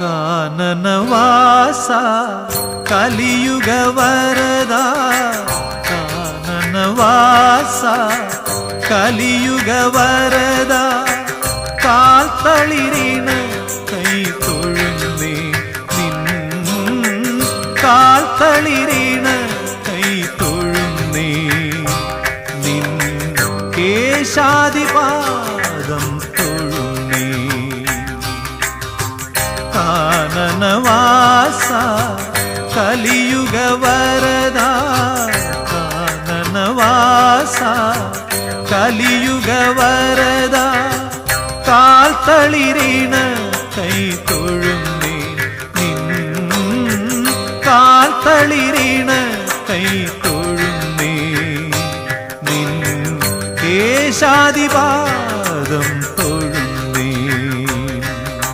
ಕಾನನವಾಸ ಕಲಿಯುಗ ವರದ ಕಾನನವಾಸ ಕಲಿಯುಗ ವರದ കാൽത്തളിരീണ കൈ തൊഴുന്നേ നിൻ കാൽത്തളിരീണ കൈ തൊഴുന്നേ നിൻ കേശാദിപാദം கானனவாசா கலியுக வரதா கானனவாசா கலியுக வரதா கால் தளிரின கை தொழுந்தேன் நின் கால் தளிரின கை தொழுந்தேன் நின் கேசாதிபா